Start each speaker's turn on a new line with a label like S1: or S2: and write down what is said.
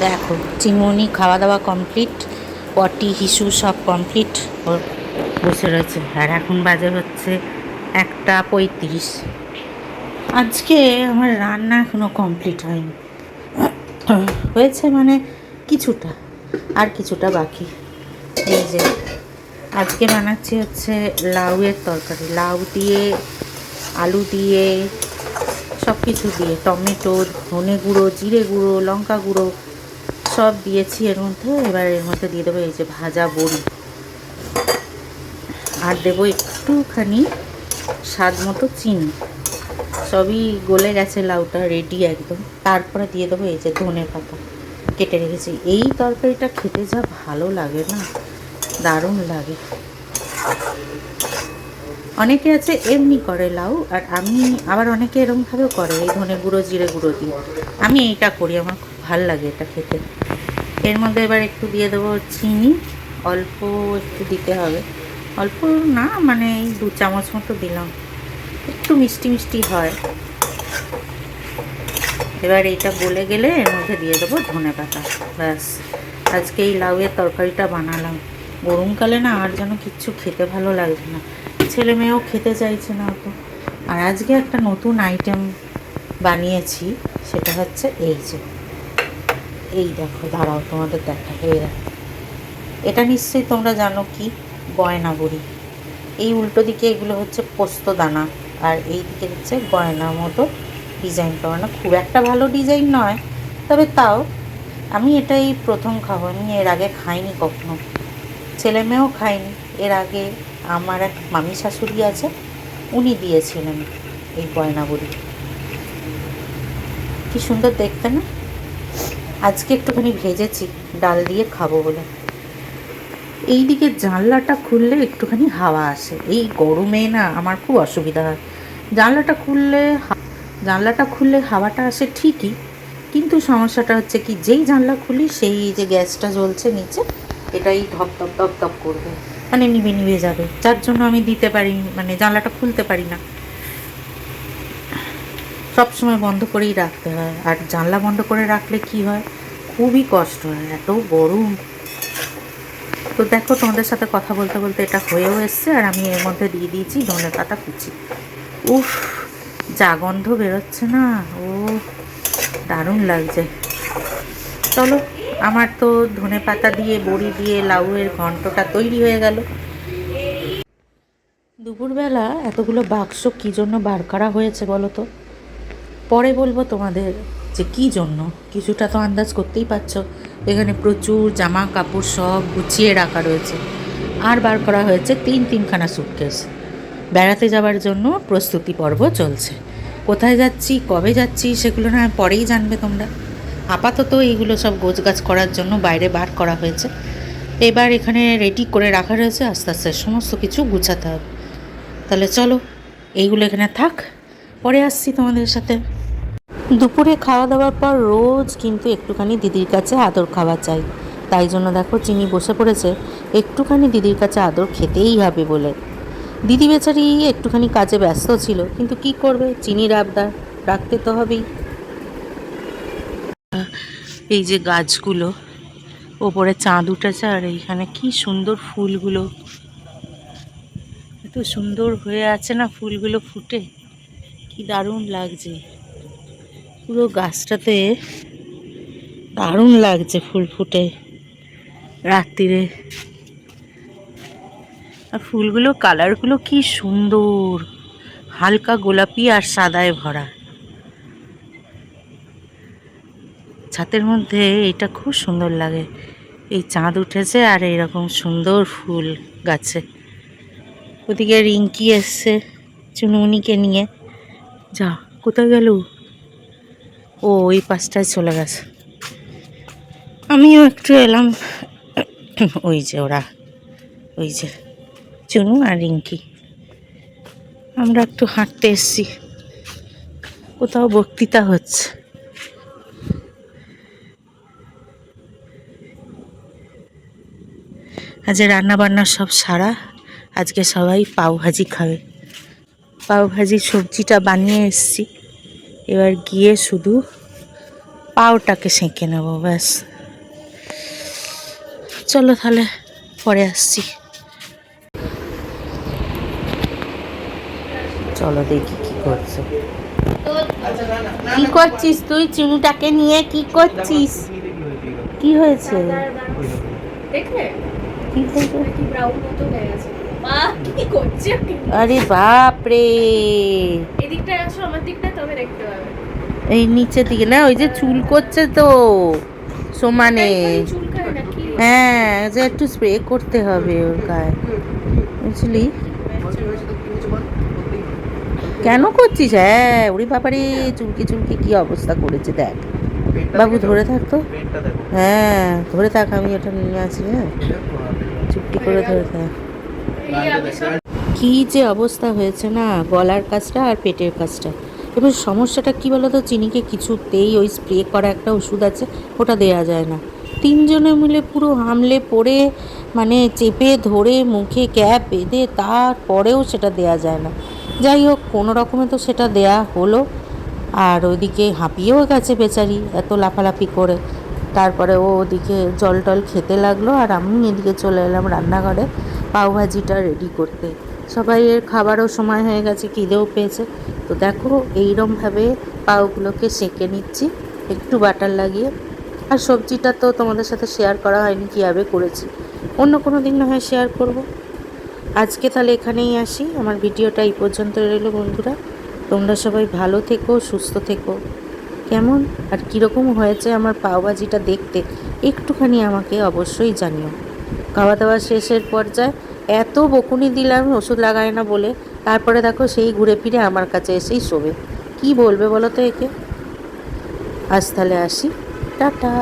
S1: দেখো, চিমনি খাওয়া দাওয়া কমপ্লিট পটি, হিসু সব কমপ্লিট ওর বসে রয়েছে। আর এখন বাজে হচ্ছে একটা পঁয়ত্রিশ। আজকে আমার রান্না এখনও কমপ্লিট হয়নি। হয়েছে মানে কিছুটা, আর কিছুটা বাকি। এই যে, আজকে বানাচ্ছি হচ্ছে লাউয়ের তরকারি। লাউ দিয়ে, আলু দিয়ে সব কিছু দিয়ে। টমেটো, ধনে গুঁড়ো, জিরে গুঁড়ো, লঙ্কা গুঁড়ো সব দিয়েছি এর মধ্যে। এবার এর মধ্যে দিয়ে দেবো এই যে ভাজা বড়ি। আর দেবো একটুখানি স্বাদ মতো চিনি। সবই গলে গেছে লাউটা রেডি একদম। তারপরে দিয়ে দেবো এই যে ধনে পাতা। কেটে রেখেছি। এই তরকারিটা খেতে যা ভালো লাগে না, দারুণ লাগে। অনেকে আছে এমনি করে লাউ, আর আমি, আবার অনেকে এরমভাবেও করে, এই ধনে গুঁড়ো, জিরে গুঁড়ো দিয়ে। আমি এইটা করি, আমার খুব ভালো লাগে এটা খেতে। এর মধ্যে এবার একটু দিয়ে দেবো চিনি। অল্প একটু দিতে হবে। অল্প না মানে এই দু চামচ মতো দিলাম। একটু মিষ্টি মিষ্টি হয়। এবার এইটা গলে গেলে এর মধ্যে দিয়ে দেবো ধনে পাতা। ব্যাস। আজকে এই লাউয়ের তরকারিটা বানালাম। গরমকালে না আর যেন কিচ্ছু খেতে ভালো লাগছে না। ছেলে মেয়েও খেতে চাইছে না অত। আর আজকে একটা নতুন আইটেম বানিয়েছি, সেটা হচ্ছে এই যে। এই দেখো, দাঁড়াও, তোমাদের দেখা, এই দেখো। এটা নিশ্চয়ই তোমরা জানো কি? গয়না বড়ি এই উল্টো দিকে এগুলো হচ্ছে পোস্ত দানা, আর এই দিকে হচ্ছে গয়নার মতো ডিজাইন করানো। খুব একটা ভালো ডিজাইন নয়, তবে তাও আমি এটাই প্রথম খাব। আমি এর আগে খাইনি কখনো। ছেলে মেয়েও খাইনি এর আগে আমার এক মামি শাশুড়ি আছে, উনি দিয়েছিলেন এই গয়না বড়ি কি সুন্দর দেখতে না? আজকে একটুখানি ভেজেছি, ডাল দিয়ে খাব বলে। এই দিকে জানলাটা খুললে একটুখানি হাওয়া আসে। এই গরমে না আমার খুব অসুবিধা হয়। জানলাটা খুললে জানলাটা খুললে হাওয়াটা আসে ঠিকই, কিন্তু সমস্যাটা হচ্ছে কি, যেই জানলা খুলি সেই যে গ্যাসটা জ্বলছে নিচে, এটাই ধপ ধপ ধপ ধপ করবে। মানে নিভে নিভে যাবে। যার জন্য আমি দিতে পারি মানে জানলাটা খুলতে পারি না। সব সময় বন্ধ করেই রাখতে হয়। আর জানলা বন্ধ করে রাখলে কি হয়? খুবই কষ্ট হয়, এত গরম। তো দেখো, তোমাদের সাথে কথা বলতে বলতে এটা হয়েও এসছে, আর আমি এর মধ্যে দিয়ে দিয়েছি ধনে পাতা কুচি। উফ, যা গন্ধ বেরোচ্ছে না। ও, দারুণ লাগছে। চলো, আমার তো ধনে পাতা দিয়ে, বড়ি দিয়ে, লাউয়ের ঘন্টটা তৈরি হয়ে গেল। দুপুরবেলা এতগুলো বাক্স কী জন্য বার করা হয়েছে বলো তো? পরে বলব তোমাদের যে কী জন্য? কিছুটা তো আন্দাজ করতেই পারছ। এখানে প্রচুর জামা কাপড় সব গুছিয়ে রাখা রয়েছে। আর বার করা হয়েছে তিন তিনখানা সুটকেস বেড়াতে যাওয়ার জন্য প্রস্তুতি পর্ব চলছে। কোথায় যাচ্ছি, কবে যাচ্ছি, সেগুলো না পরেই জানবে তোমরা। আপাতত এইগুলো সব গোছগাছ করার জন্য বাইরে বার করা হয়েছে। এবার এখানে রেডি করে রাখা রয়েছে। আস্তে আস্তে সমস্ত কিছু গুছাতে হবে। তাহলে চলো, এইগুলো এখানে থাক। পরে আসছি তোমাদের সাথে। দুপুরে খাওয়া দাওয়ার পর রোজ কিন্তু একটুখানি দিদির কাছে আদর খাওয়া চাই। তাই জন্য দেখো চিনি বসে পড়েছে, একটুখানি দিদির কাছে আদর খেতেই হবে বলে। দিদি বেচারি একটুখানি কাজে ব্যস্ত ছিল, কিন্তু কি করবে? চিনির আবদার রাখতে তো হবেই। এই যে গাছগুলো, ওপরে চাঁদ উঠেছে আর এইখানে কি সুন্দর ফুলগুলো। এত সুন্দর হয়ে আছে না ফুলগুলো ফুটে, কি দারুণ লাগছে। পুরো গাছটাতে দারুণ লাগছে ফুল ফুটে রাত্রিরে। আর ফুলগুলো, কালারগুলো কি সুন্দর। হালকা গোলাপি আর সাদায় ভরা। ছাতের মধ্যে এটা খুব সুন্দর লাগে। এই চাঁদ উঠেছে আর এইরকম সুন্দর ফুল গাছে। ওদিকে রিঙ্কি এসছে, চুনমুনিকে নিয়ে। যা, কোথায় গেল? ও ওই পাশটায় চলে গেছে। আমিও একটু এলাম। ওই যে ওরা ওই যে চুনু আর রিঙ্কি। আমরা একটু হাঁটতে এসছি। কোথাও বক্তৃতা হচ্ছে। আজ রান্না বান্না সব সারা। আজকে সবাই পাও ভাজি খাবে। পাও ভাজির সবজিটা বানিয়ে এসছি। এবার গিয়ে শুধু পাওটাকে সেঁকে নেব ব্যাস। চলো তাহলে পরে আসছি। চলো দেখি কি করছে। কি করছিস তুই? চিনুটাকে নিয়ে কি করছিস? কি হয়েছে?
S2: দেখলে
S1: কি হয়েছে?
S2: কি ব্রাউন মতো হয়ে গেছে।
S1: আরে বাপ রে
S2: এদিকটা আসো আমার দিকটা তবে দেখতে পাবে
S1: এই নিচের দিকে না ওই যে চুল করছে তো সমানে। হ্যাঁ যে একটু স্প্রে করতে হবে ওর গায়ে। বুঝলি? কেন করছিস? হ্যাঁ ওরে বাবারে চুলকে চুলকে কি অবস্থা করেছে দেখ। বাবু ধরে থাক তো। হ্যাঁ ধরে থাক আমি ওটা নিয়ে আসি হ্যাঁ। চুপটি করে ধরে থাক। কি যে অবস্থা হয়েছে না, গলার কাজটা আর পেটের কাজটা। এবার সমস্যাটা কি বলো তো চিনিকে কিছুতেই ওই স্প্রে করা একটা ওষুধ আছে, ওটা দেয়া যায় না। তিনজনে মিলে পুরো হামলে পড়ে মানে চেপে ধরে, মুখে ক্যাপ বেঁধে তারপরেও সেটা দেয়া যায় না। যাই হোক, কোনো রকমে তো সেটা দেয়া হলো। আর ওইদিকে হাঁপিয়েও গেছে বেচারি, এত লাফালাফি করে। তারপরে ও ওদিকে জল টল খেতে লাগল, আর আমি এদিকে চলে এলাম রান্নাঘরে। পাওভাজিটা রেডি করতে। সবাই এর খাবারও সময় হয়ে গেছে, খিদেও পেয়েছে। তো দেখো, এইরমভাবে পাওগুলোকে সেঁকে নিচ্ছি, একটু বাটার লাগিয়ে। আর সবজিটা তো তোমাদের সাথে শেয়ার করা হয়নি, কীভাবে করেছি। অন্য কোনো দিন না হয় শেয়ার করব। আজকে তাহলে এখানেই আসি। আমার ভিডিওটা এই পর্যন্ত রইল বন্ধুরা। তোমরা সবাই ভালো থেকো, সুস্থ থেকো। কেমন? আর কীরকম হয়েছে আমার পাওভাজিটা দেখতে, একটুখানি আমাকে অবশ্যই জানিও। খাওয়া দাওয়া শেষের পর্যায়ে এত বকুনি দিলাম, ওষুধ লাগায় না বলে। তারপরে দেখো সেই ঘুরে ফিরে আমার কাছে এসেই শোবে। কি বলবে বলো তো একে? আজ তাহলে আসি। টাটা।